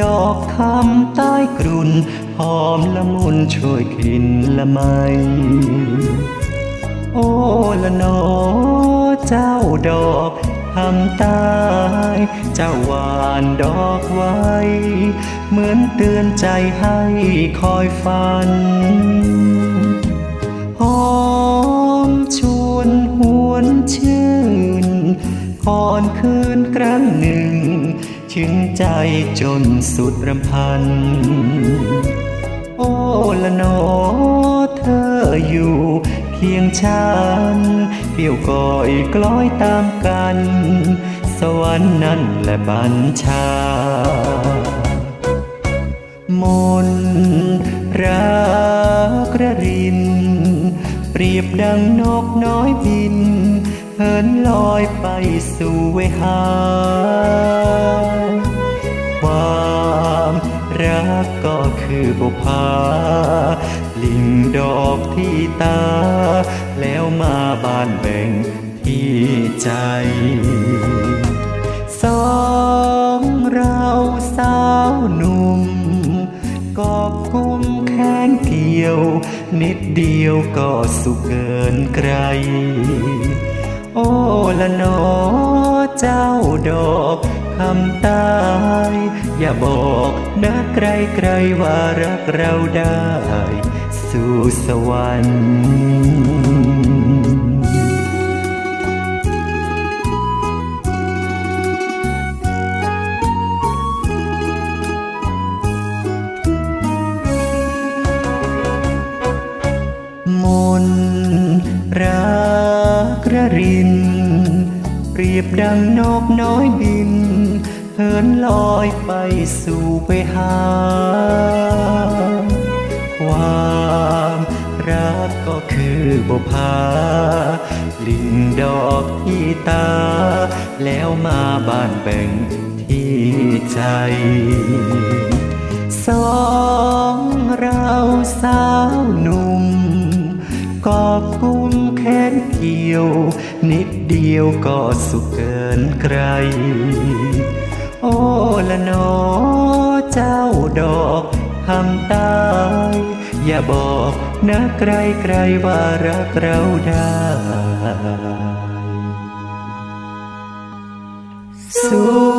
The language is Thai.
ดอกคำใต้กรุ่นหอมละมุนช่วยกลิ่นละไม โอ้ละนอเจ้าดอกทำตายเจ้าหวานดอกไว้ เหมือนเตือนใจให้คอยฝัน ครั้งหนึ่ง ชื่นใจจนสุดรำพัน โอ้ละนอเธออยู่เคียงฉันเปี่ยวก่อยกล้อยตามกัน สวรรค์นั้นแหละบัญชามนรักระริน เปรียบดังนกน้อยบิน หินลอยไปสู่เวหา ความรักก็คือบุพาลิงดอกที่ตา แล้วมาบานแบ่งที่ใจ สองเราสาวหนุ่มกอบกุมแขนเกี่ยว นิดเดียวก็สุขเกินไกล โอ้ละนอเจ้าดอกคำตาย อย่าบอกนะไกลไกลว่ารักเราได้ สู่สวรรค์มนรัก ระริน เปรียบดังนกน้อยบินเหินลอยไปสู่ไปหา ความรักก็คือบุพาลิงดอกที่ตา แล้วมาบานแบ่งที่ใจสองเราสาวหนุ่มกอบกุมแขน เกี่ยว นิดเดียวก็สุขเกินใคร โอ้ละนอเจ้าดอกทำตายอย่าบอกนะไกลไกลว่ารักเราได้สู้